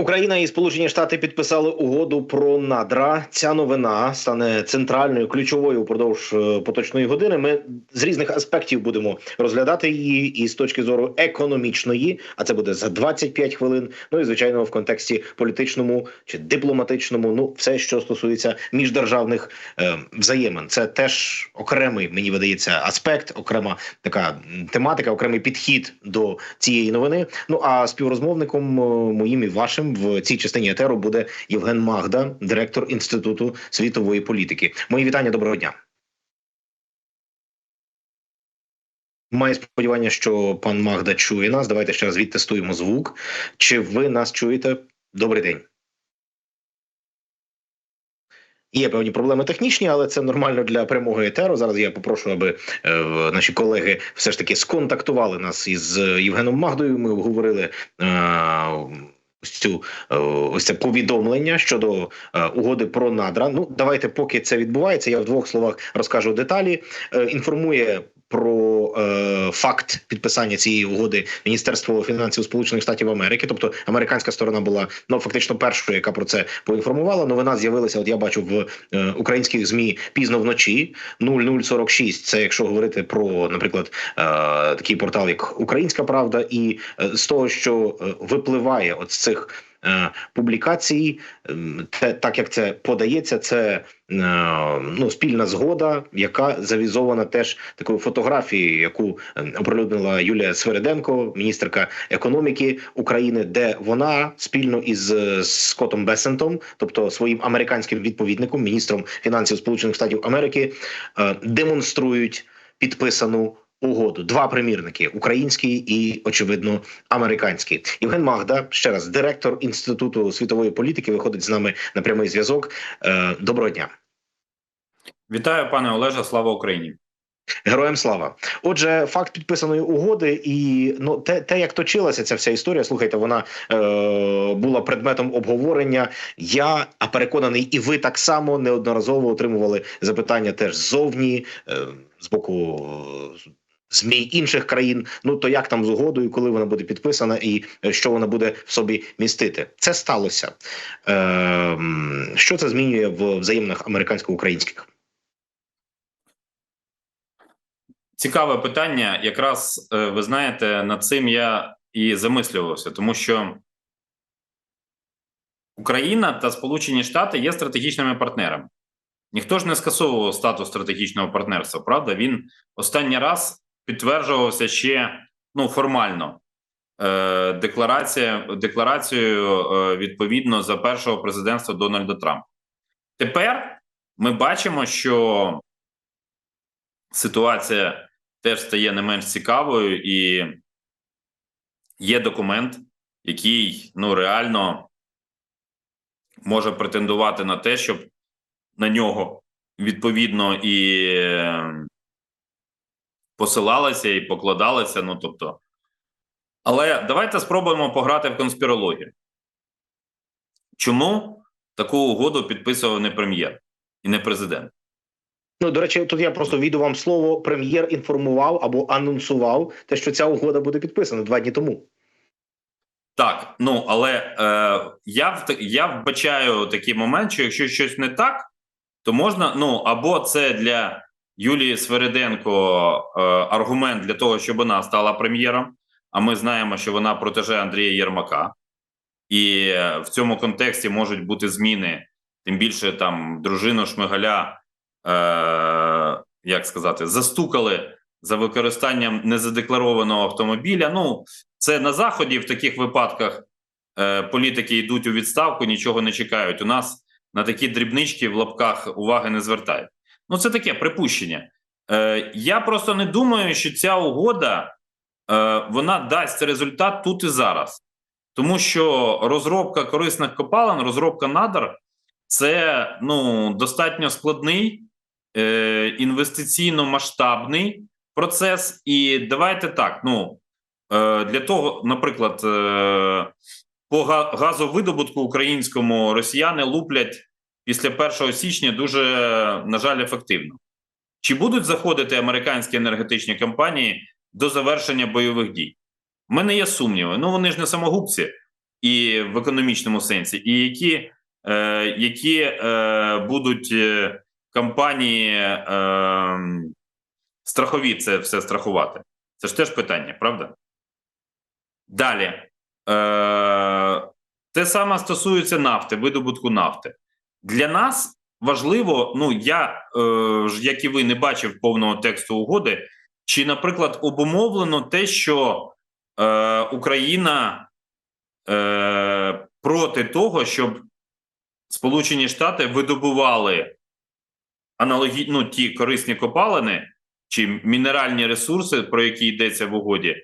Україна і Сполучені Штати підписали угоду про надра. Ця новина стане центральною ключовою упродовж е, поточної години. Ми з різних аспектів будемо розглядати її і з точки зору економічної, а це буде за 25 хвилин. Ну і звичайно, в контексті політичному чи дипломатичному. Ну, все, що стосується міждержавних е, взаємин, це теж окремий, мені видається, аспект, окрема така тематика, окремий підхід до цієї новини. Ну а співрозмовником е, моїм і вашим в цій частині етеру буде Євген Магда, директор інституту світової політики. Мої вітання. Доброго дня. Маю сподівання, що пан Магда чує нас. Давайте ще раз відтестуємо звук. Чи ви нас чуєте? Добрий день. Є певні проблеми технічні, але це нормально для прямого етеру. Зараз я попрошу, аби е, наші колеги все ж таки сконтактували нас із е, Євгеном Магдою. Ми обговорили. Е, цю е, ось це повідомлення щодо е, угоди про надра. Ну давайте, поки це відбувається, я в двох словах розкажу деталі. Е, інформує про е, факт підписання цієї угоди Міністерство фінансів Сполучених Штатів Америки, тобто американська сторона була ну фактично першою, яка про це поінформувала. Новина з'явилася. От я бачу в е, українських змі пізно вночі 0046. Це якщо говорити про, наприклад, е, такий портал, як Українська Правда, і е, з того, що е, випливає от з цих. Е, Публікацій, ем, так як це подається, це е, ну спільна згода, яка завізована теж такою фотографією, яку е, оприлюднила Юлія Свериденко, міністерка економіки України, де вона спільно із е, Скоттом Бесентом, тобто своїм американським відповідником, міністром фінансів Сполучених Штатів Америки, демонструють підписану. Угоду два примірники: український і очевидно американський. Євген Магда ще раз директор інституту світової політики, виходить з нами на прямий зв'язок. Е, Доброго дня. Вітаю, пане Олеже. Слава Україні. Героям слава. Отже, факт підписаної угоди, і ну те, те, як точилася ця вся історія. Слухайте, вона е, була предметом обговорення. Я а переконаний, і ви так само неодноразово отримували запитання теж ззовні е, з боку. Е, ЗМІ інших країн, ну то як там з угодою, коли вона буде підписана, і е, що вона буде в собі містити? Це сталося. Е, що це змінює в взаєминах американсько-українських? Цікаве питання. Якраз е, ви знаєте, над цим я і замислювався, тому що Україна та Сполучені Штати є стратегічними партнерами. Ніхто ж не скасовував статус стратегічного партнерства. Правда, він останній раз підтверджувався ще ну формально е, декларація декларацією е, відповідно за першого президентства Дональда Трампа. Тепер ми бачимо, що ситуація теж стає не менш цікавою, і є документ, який ну реально може претендувати на те, щоб на нього відповідно і посилалися, і покладалися. Ну тобто, але давайте спробуємо пограти в конспірологію. Чому таку угоду підписував не прем'єр і не президент? Ну, до речі, тут я просто віду вам слово. Прем'єр інформував або анонсував те, що ця угода буде підписана два дні тому. Так, ну але е, я я вбачаю такий момент, що якщо щось не так, то можна. Ну або це для Юлії Свериденко е, аргумент для того, щоб вона стала прем'єром. А ми знаємо, що вона протеже Андрія Єрмака, і е, в цьому контексті можуть бути зміни. Тим більше там дружину Шмигаля, е, як сказати, застукали за використанням незадекларованого автомобіля. Ну це на заході в таких випадках е, політики йдуть у відставку, нічого не чекають. У нас на такі дрібнички в лапках уваги не звертають. Ну, це таке припущення. Е, Я просто не думаю, що ця угода е, вона дасть результат тут і зараз, тому що розробка корисних копалин, розробка надр це ну достатньо складний е, інвестиційно масштабний процес. І давайте так. Ну Е, для того, наприклад, е, по газовидобутку українському росіяни луплять після 1 січня дуже, на жаль, ефективно. чи будуть заходити американські енергетичні компанії до завершення бойових дій? У мене є сумніви. Ну вони ж не самогубці і в економічному сенсі, і які, е, які е, будуть е, компанії е, страхові це все страхувати. Це ж теж питання, правда? Далі. Е, те саме стосується нафти, видобутку нафти. Для нас важливо, ну я, е, ж, як і ви, не бачив повного тексту угоди, чи, наприклад, обумовлено те, що е, Україна е, проти того, щоб Сполучені Штати видобували аналогі, ну, ті корисні копалини чи мінеральні ресурси, про які йдеться в угоді,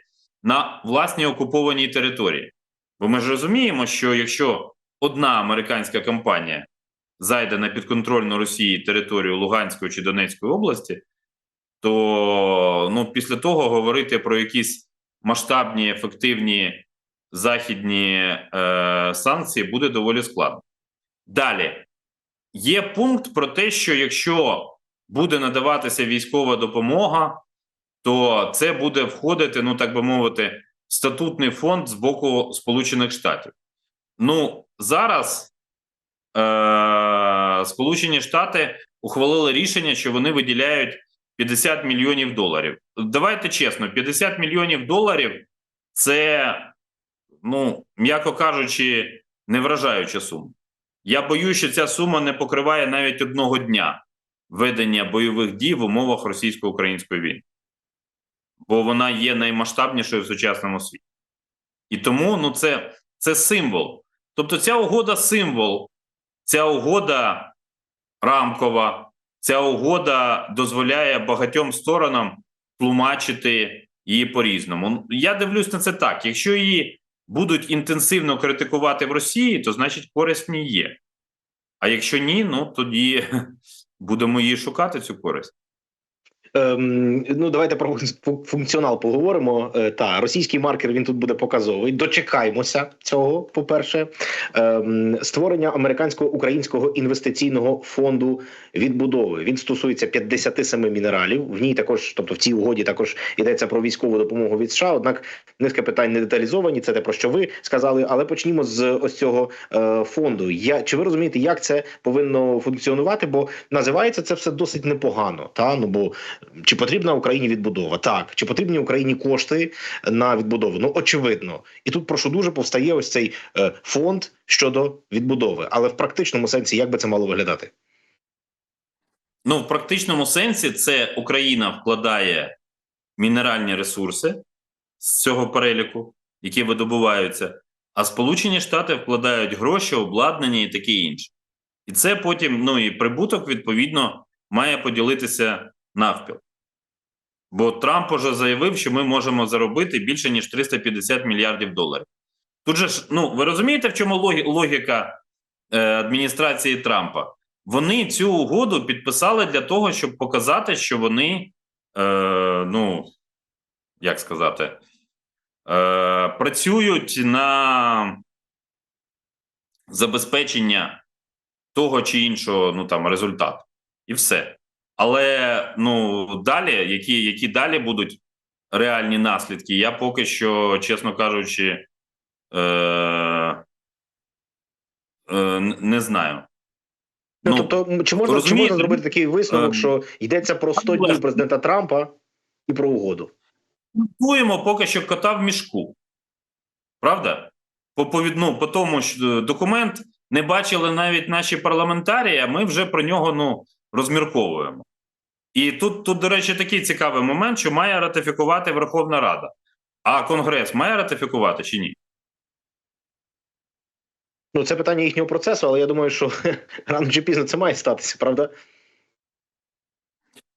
на власній окупованій території. Бо ми ж розуміємо, що якщо одна американська компанія зайде на підконтрольну Росії територію Луганської чи Донецької області, то ну, після того говорити про якісь масштабні, ефективні західні е, санкції буде доволі складно. Далі є пункт про те, що якщо буде надаватися військова допомога, то це буде входити, ну так би мовити, в статутний фонд з боку Сполучених Штатів. Ну зараз е- Сполучені Штати ухвалили рішення, що вони виділяють 50 мільйонів доларів. Давайте чесно, 50 мільйонів доларів це, ну, м'яко кажучи, не вражаюча сума. Я боюсь, що ця сума не покриває навіть одного дня ведення бойових дій в умовах російсько-української війни, бо вона є наймасштабнішою в сучасному світі. І тому ну, це, це символ. Тобто, ця угода символ, ця угода рамкова, ця угода дозволяє багатьом сторонам тлумачити її по-різному. Я дивлюсь на це так: якщо її будуть інтенсивно критикувати в Росії, то значить користь в є. А якщо ні, ну тоді будемо її шукати цю користь. Ем, ну, давайте про функціонал поговоримо. Е, та російський маркер він тут буде показовий. Дочекаємося цього. По перше, ем, створення американського українського інвестиційного фонду відбудови. Він стосується 57 мінералів. В ній також, тобто в цій угоді, також йдеться про військову допомогу від США. Однак низка питань не деталізовані. Це те про що ви сказали. Але почнімо з ось цього е, фонду. Я чи ви розумієте, як це повинно функціонувати? Бо називається це все досить непогано. Та ну бо чи потрібна Україні відбудова? Так, чи потрібні Україні кошти на відбудову? Ну очевидно, і тут прошу дуже повстає ось цей е, фонд щодо відбудови, але в практичному сенсі як би це мало виглядати? Ну, в практичному сенсі, це Україна вкладає мінеральні ресурси з цього переліку, які видобуваються, а Сполучені Штати вкладають гроші, обладнання і таке інше. І це потім, ну і прибуток, відповідно, має поділитися навпіл. Бо Трамп уже заявив, що ми можемо заробити більше ніж 350 мільярдів доларів. Тут же ж, ну ви розумієте, в чому логіка е, адміністрації Трампа? Вони цю угоду підписали для того, щоб показати, що вони, е, ну як сказати, е, працюють на забезпечення того чи іншого ну там результату. І все. Але ну далі, які, які далі будуть реальні наслідки, я поки що, чесно кажучи, е, е, не знаю. Ну, тобто, чи можна, чи можна зробити такий висновок, ем, що йдеться про 100 днів президента Трампа і про угоду? Готуємо поки що кота в мішку. Правда? По, по, ну, по тому, що документ не бачили навіть наші парламентарії, а ми вже про нього ну, розмірковуємо. І тут, тут, до речі, такий цікавий момент, що має ратифікувати Верховна Рада. А Конгрес має ратифікувати чи ні? Ну, це питання їхнього процесу, але я думаю, що рано чи пізно це має статися, правда?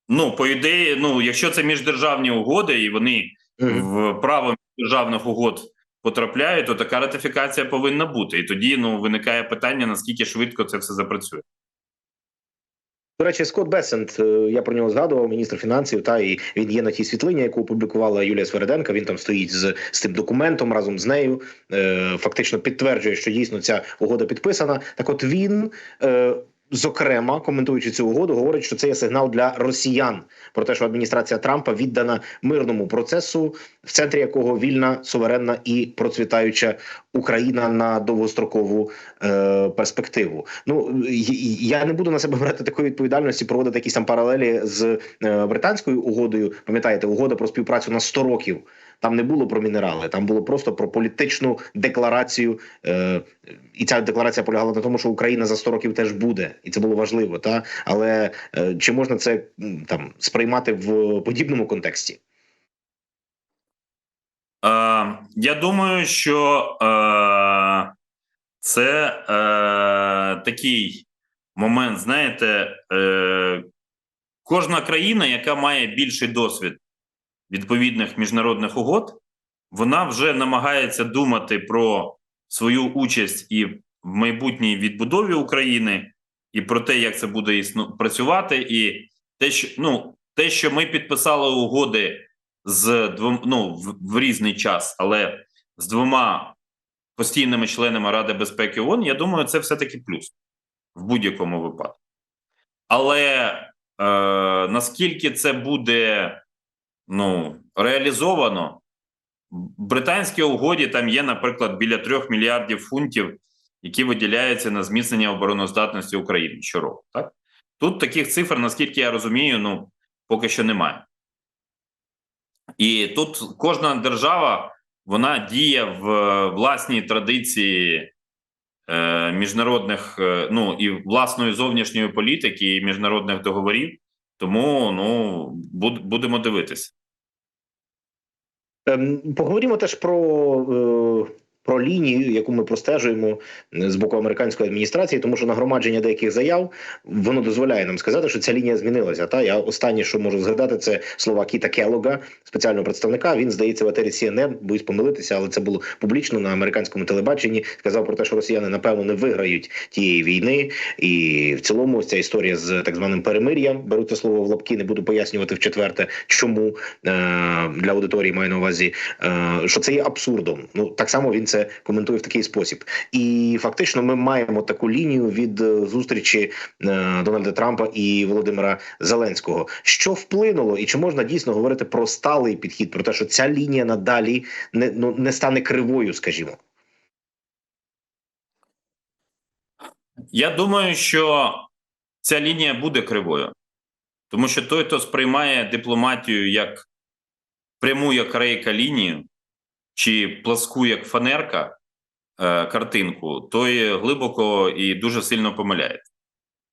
Ну, по ідеї, ну, якщо це міждержавні угоди, і вони в право державних угод потрапляють, то така ратифікація повинна бути. І тоді ну, виникає питання, наскільки швидко це все запрацює. До речі, Скотт Бесент, е, я про нього згадував, міністр фінансів, та і він є на тій світлині, яку опублікувала Юлія Свереденка. Він там стоїть з, з тим документом разом з нею. Е, фактично підтверджує, що дійсно ця угода підписана. Так, от він. Е, зокрема, коментуючи цю угоду, говорить, що це є сигнал для росіян про те, що адміністрація Трампа віддана мирному процесу, в центрі якого вільна, суверенна і процвітаюча Україна на довгострокову е, перспективу. Ну я не буду на себе брати такої відповідальності, проводити якісь там паралелі з е, британською угодою. Пам'ятаєте, угода про співпрацю на 100 років. Там не було про мінерали, там було просто про політичну декларацію. Е, і ця декларація полягала на тому, що Україна за 100 років теж буде, і це було важливо. Та але е, чи можна це там сприймати в подібному контексті? Е, я думаю, що е, це е, такий момент, знаєте, е, кожна країна, яка має більший досвід відповідних міжнародних угод, вона вже намагається думати про свою участь і в майбутній відбудові України, і про те, як це буде існу... працювати, і те, що ну, те, що ми підписали угоди з двом, ну, в, в різний час, але з двома постійними членами Ради безпеки ООН, я думаю, це все-таки плюс в будь-якому випадку. Але е, наскільки це буде ну, реалізовано, британській угоді там є, наприклад, біля 3 мільярдів фунтів, які виділяються на зміцнення обороноздатності України щороку. Так? Тут таких цифр, наскільки я розумію, ну, поки що немає. І тут кожна держава вона діє в е, власній традиції е, міжнародних, е, ну і власної зовнішньої політики і міжнародних договорів. Тому ну буд, будемо дивитися. Ем, Поговоримо теж про, е, про лінію, яку ми простежуємо е, з боку американської адміністрації, тому що нагромадження деяких заяв воно дозволяє нам сказати, що ця лінія змінилася. Та я останнє, що можу згадати, це слова Кіта Келлога, спеціального представника. Він здається в етері CNN, боюсь помилитися, але це було публічно на американському телебаченні. Сказав про те, що росіяни напевно не виграють тієї війни, і в цілому ця історія з так званим перемир'ям. Беру це слово в лапки, не буду пояснювати в четверте, чому е, для аудиторії маю на увазі, е, що це є абсурдом. Ну так само він це коментує в такий спосіб. І фактично ми маємо таку лінію від е, зустрічі е, Дональда Трампа і Володимира Зеленського. Що вплинуло, і чи можна дійсно говорити про сталий підхід, про те, що ця лінія надалі не ну не стане кривою, скажімо. Я думаю, що ця лінія буде кривою, тому що той, хто сприймає дипломатію як пряму як рейка лінію чи пласку як фанерка е, картинку, той глибоко і дуже сильно помиляється.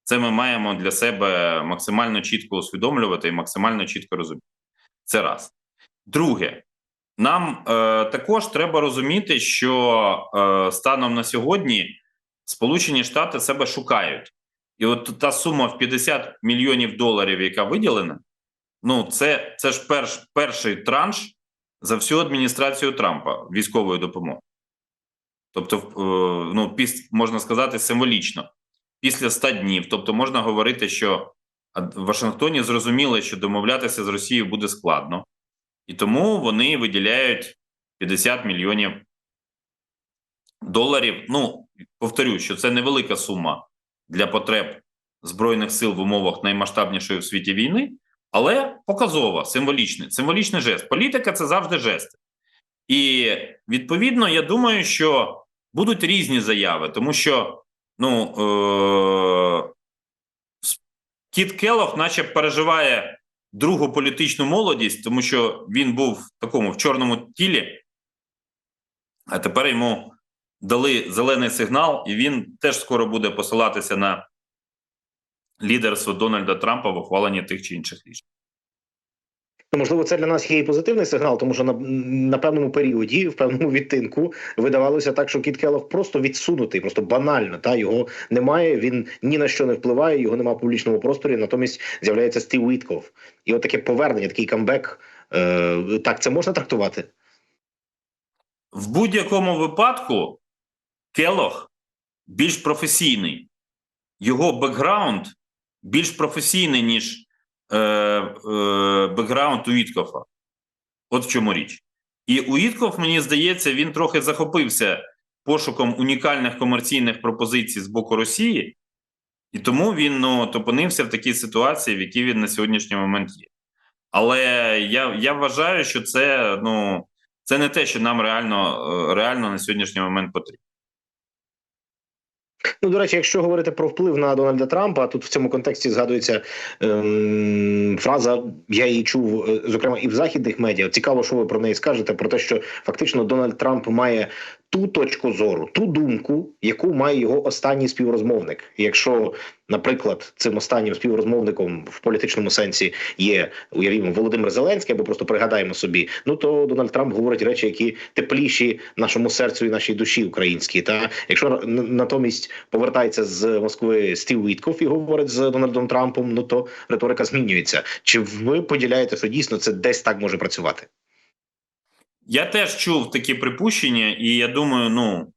Це ми маємо для себе максимально чітко усвідомлювати і максимально чітко розуміти. Це раз. Друге, нам е, також треба розуміти, що е, станом на сьогодні Сполучені Штати себе шукають. І от та сума в 50 мільйонів доларів, яка виділена, ну це, це ж перш, перший транш за всю адміністрацію Трампа військової допомоги. Тобто, е, ну, піс, можна сказати, символічно, після 100 днів. Тобто, можна говорити, що в Вашингтоні зрозуміли, що домовлятися з Росією буде складно, і тому вони виділяють 50 мільйонів доларів. Ну, повторю, що це невелика сума для потреб Збройних сил в умовах наймасштабнішої в світі війни, але показова, символічний, символічний жест. Політика це завжди жести. І відповідно, я думаю, що будуть різні заяви, тому що ну, е- Кіт Келох, наче переживає другу політичну молодість, тому що він був в такому в чорному тілі, а тепер йому дали зелений сигнал, і він теж скоро буде посилатися на лідерство Дональда Трампа в ухваленні тих чи інших рішень. Ну, Можливо, це для нас є і позитивний сигнал, тому що на, на певному періоді, в певному відтинку, видавалося так, що Кіт Келлог просто відсунутий, просто банально. Та його немає. Він ні на що не впливає, його немає в публічному просторі. Натомість з'являється Стів Вітков. І от таке повернення, такий камбек. Е, так це можна трактувати. В будь-якому випадку Келох більш професійний, його бекграунд більш професійний, ніж е, е, бекграунд Уіткофа. От в чому річ. І Уіткоф, мені здається, він трохи захопився пошуком унікальних комерційних пропозицій з боку Росії, І тому він ну, опинився в такій ситуації, в якій він на сьогоднішній момент є. Але я, я вважаю, що це ну, це не те, що нам реально, е, реально на сьогоднішній момент потрібно. Ну, до речі, якщо говорити про вплив на Дональда Трампа, тут в цьому контексті згадується ем, фраза, я її чув, е, зокрема, і в західних медіа. Цікаво, що ви про неї скажете, про те, що фактично Дональд Трамп має ту точку зору, ту думку, яку має його останній співрозмовник. Якщо, наприклад, цим останнім співрозмовником в політичному сенсі є, уявімо, Володимир Зеленський, або просто пригадаємо собі, ну то Дональд Трамп говорить речі, які тепліші нашому серцю і нашій душі українській. Та якщо натомість повертається з Москви Стів Вітков і говорить з Дональдом Трампом, ну то риторика змінюється. Чи ви поділяєте, що дійсно це десь так може працювати? Я теж чув такі припущення, і я думаю, ну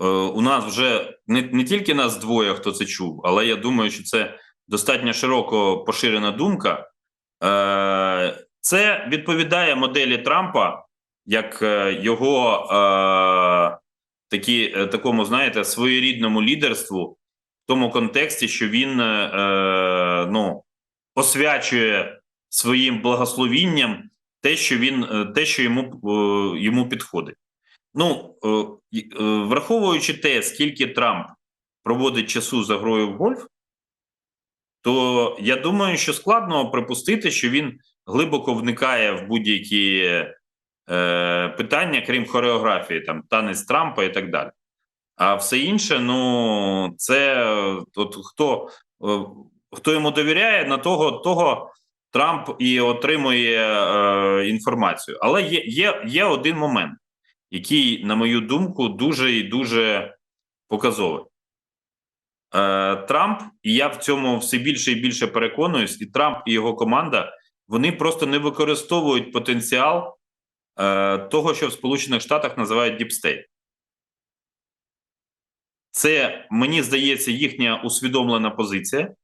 е, у нас вже не, не тільки нас двоє, хто це чув, але я думаю, що це достатньо широко поширена думка. Е, це відповідає моделі Трампа як е, його такі, такому, знаєте, своєрідному лідерству в тому контексті, що він ну, освячує своїм благословінням те, що він е, те, що йому, е, йому підходить. Ну е, враховуючи те, скільки Трамп проводить часу за грою в гольф, то я думаю, що складно припустити, що він глибоко вникає в будь-які е, питання, крім хореографії, там танець Трампа і так далі. А все інше, ну це от хто, хто йому довіряє, на того, того Трамп і отримує е, інформацію. Але є, є, є один момент, який, на мою думку, дуже і дуже показовий. Е, Трамп, і я в цьому все більше і більше переконуюсь, і Трамп і його команда вони просто не використовують потенціал е, того, що в Сполучених Штатах називають State. Це, мені здається, їхня усвідомлена позиція,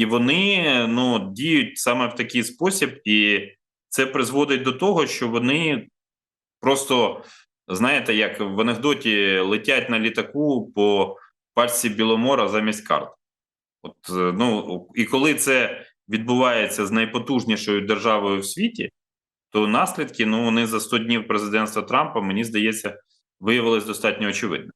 і вони ну, діють саме в такий спосіб, і це призводить до того, що вони просто, знаєте, як в анекдоті летять на літаку по пачці Біломора замість карт. От, ну, і коли це відбувається з найпотужнішою державою в світі, то наслідки ну, вони за 100 днів президентства Трампа, мені здається, виявилися достатньо очевидними.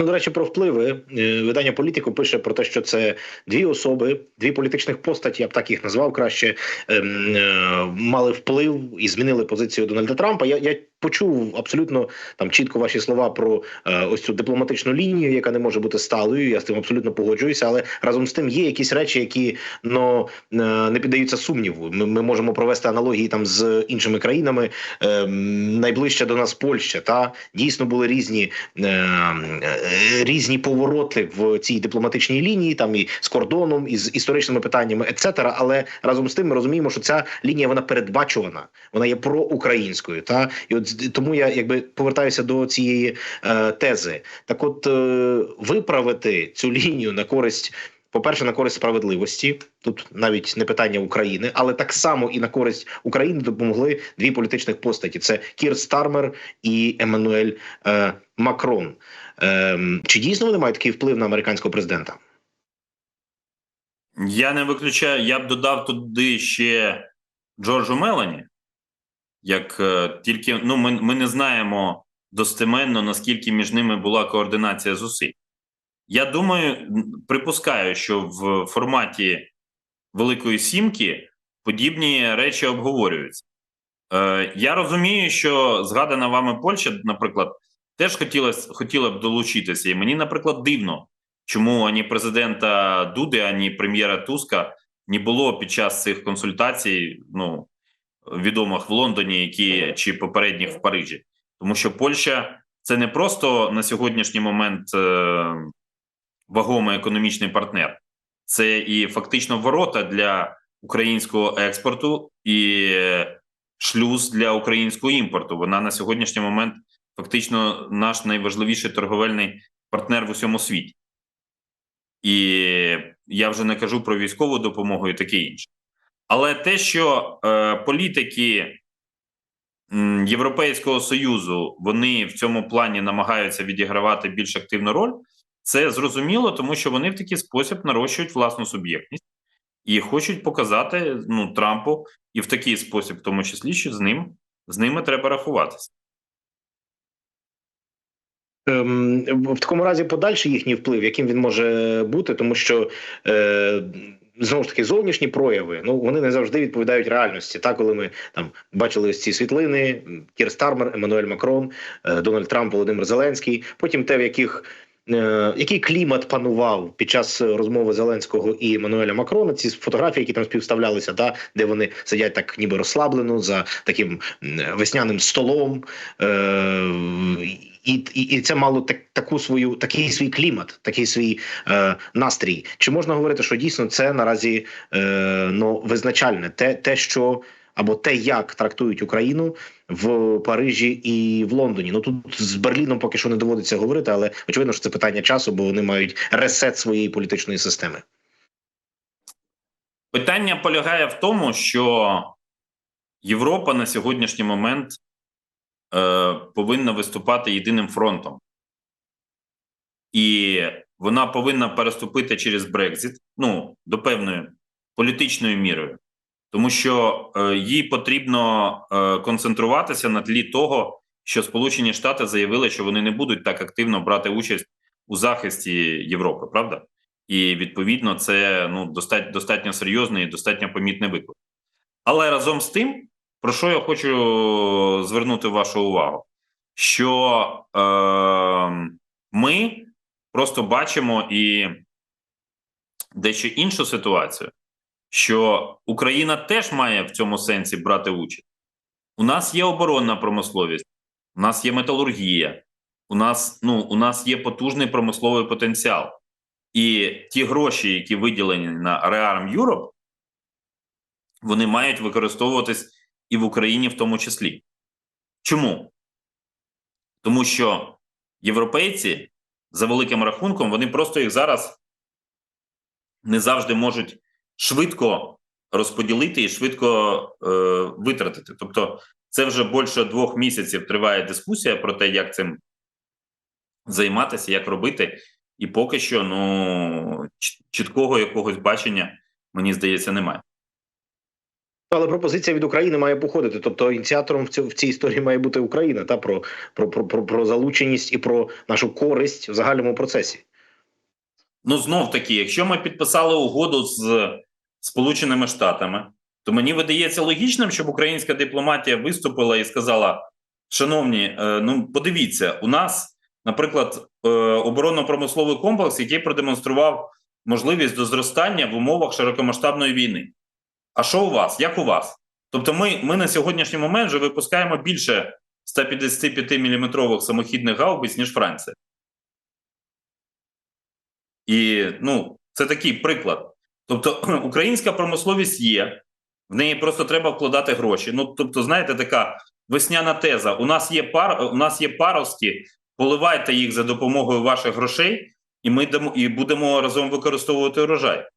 Ну, до речі, про впливи Е, видання політику пише про те, що це дві особи, дві політичних постаті, я б так їх назвав краще, ем, е, мали вплив і змінили позицію Дональда Трампа. Я, я почув абсолютно там чітко ваші слова про е, ось цю дипломатичну лінію, яка не може бути сталою. Я з тим абсолютно погоджуюся, але разом з тим є якісь речі, які ну е, не піддаються сумніву. Ми, ми можемо провести аналогії там з іншими країнами. Ем, найближче до нас Польща. Та дійсно були різні. Е, е, різні повороти в цій дипломатичній лінії, там і з кордоном, і з історичними питаннями, etc. Але разом з тим ми розуміємо, що ця лінія вона передбачувана, вона є проукраїнською. Та і от тому я якби повертаюся до цієї е, тези. Так, от е, виправити цю лінію на користь. По-перше, на користь справедливості тут навіть не питання України, але так само і на користь України допомогли дві політичних постаті: це Кір Стармер і Еммануель е, Макрон. Ем, чи дійсно вони мають такий вплив на американського президента? Я не виключаю, я б додав туди ще Джорджу Мелані, як е, тільки ну, ми, ми не знаємо достеменно, наскільки між ними була координація зусиль. Я думаю, припускаю, що в форматі Великої Сімки подібні речі обговорюються. Е, я розумію, що згадана вами Польща, наприклад, теж хотілося, хотіла б долучитися. І мені, наприклад, дивно, чому ані президента Дуди, ані прем'єра Туска не було під час цих консультацій, ну відомих в Лондоні, які чи попередніх в Парижі, тому що Польща це не просто на сьогоднішній момент е, вагомий економічний партнер, це і фактично ворота для українського експорту і шлюз для українського імпорту. Вона на сьогоднішній момент фактично наш найважливіший торговельний партнер в усьому світі. І я вже не кажу про військову допомогу і таке інше. Але те, що е, політики Європейського Союзу вони в цьому плані намагаються відігравати більш активну роль, це зрозуміло, тому що вони в такий спосіб нарощують власну суб'єктність і хочуть показати ну, Трампу і в такий спосіб, в тому числі, що з ним з ними треба рахуватися. Ем, в такому разі подальший їхній вплив, яким він може бути, тому що е, знову ж таки зовнішні прояви, ну вони не завжди відповідають реальності. Так, коли ми там бачили ось ці світлини, Кір Стармер, Еммануель Макрон, е, Дональд Трамп, Володимир Зеленський, потім те, в яких е, який клімат панував під час розмови Зеленського і Еммануеля Макрона, ці фотографії, які там співставлялися, да, де вони сидять так ніби розслаблено за таким весняним столом. Е, і, і, і це мало так, таку свою такий свій клімат, такий свій е, настрій. Чи можна говорити, що дійсно це наразі е, ну, визначальне, те, те, що або те, як трактують Україну в Парижі і в Лондоні? Ну тут з Берліном поки що не доводиться говорити, але очевидно, що це питання часу, бо вони мають ресет своєї політичної системи. Питання полягає в тому, що Європа на сьогоднішній момент повинна виступати єдиним фронтом, і вона повинна переступити через Брекзит ну, до певної політичною мірою, тому що е, їй потрібно е, концентруватися на тлі того, що Сполучені Штати заявили, що вони не будуть так активно брати участь у захисті Європи, правда? І відповідно це ну достатньо достатньо серйозний і достатньо помітний виклик. Але разом з тим, про що я хочу звернути вашу увагу, що е, ми просто бачимо і дещо іншу ситуацію, що Україна теж має в цьому сенсі брати участь. У нас є оборонна промисловість, у нас є металургія, у нас, ну, у нас є потужний промисловий потенціал. І ті гроші, які виділені на Rearm Europe, вони мають використовуватись і в Україні в тому числі. Чому? Тому що європейці, за великим рахунком, вони просто їх зараз не завжди можуть швидко розподілити і швидко е, витратити. Тобто, це вже більше двох місяців триває дискусія про те, як цим займатися, як робити. І поки що ну чіткого якогось бачення, мені здається, немає. Але пропозиція від України має походити. Тобто ініціатором в, цю, в цій історії має бути Україна та про, про, про, про, про залученість і про нашу користь в загальному процесі. Ну знов таки, якщо ми підписали угоду з Сполученими Штатами, то мені видається логічним, щоб українська дипломатія виступила і сказала: шановні, е, ну подивіться, у нас, наприклад, е, оборонно-промисловий комплекс, який продемонстрував можливість до зростання в умовах широкомасштабної війни. А що у вас? Як у вас? Тобто, ми, ми на сьогоднішній момент вже випускаємо більше 155 мм самохідних гаубиць, ніж Франція. І ну, це такий приклад. Тобто, українська промисловість є, в неї просто треба вкладати гроші. Ну, тобто, знаєте, така весняна теза: у нас є пар, у нас є паростки, поливайте їх за допомогою ваших грошей, і ми дамо, і будемо разом використовувати урожай.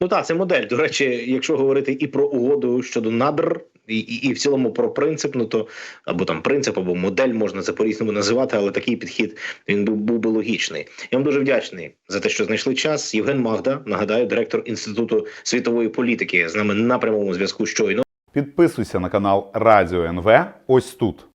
Ну так, це модель. До речі, якщо говорити і про угоду щодо надр, і, і, і в цілому про принцип, ну то або там принцип, або модель можна це по-різному називати, але такий підхід він був, був би логічний. Я вам дуже вдячний за те, що знайшли час. Євген Магда, нагадаю, директор інституту світової політики, з нами на прямому зв'язку щойно. Підписуйся на канал Радіо НВ ось тут.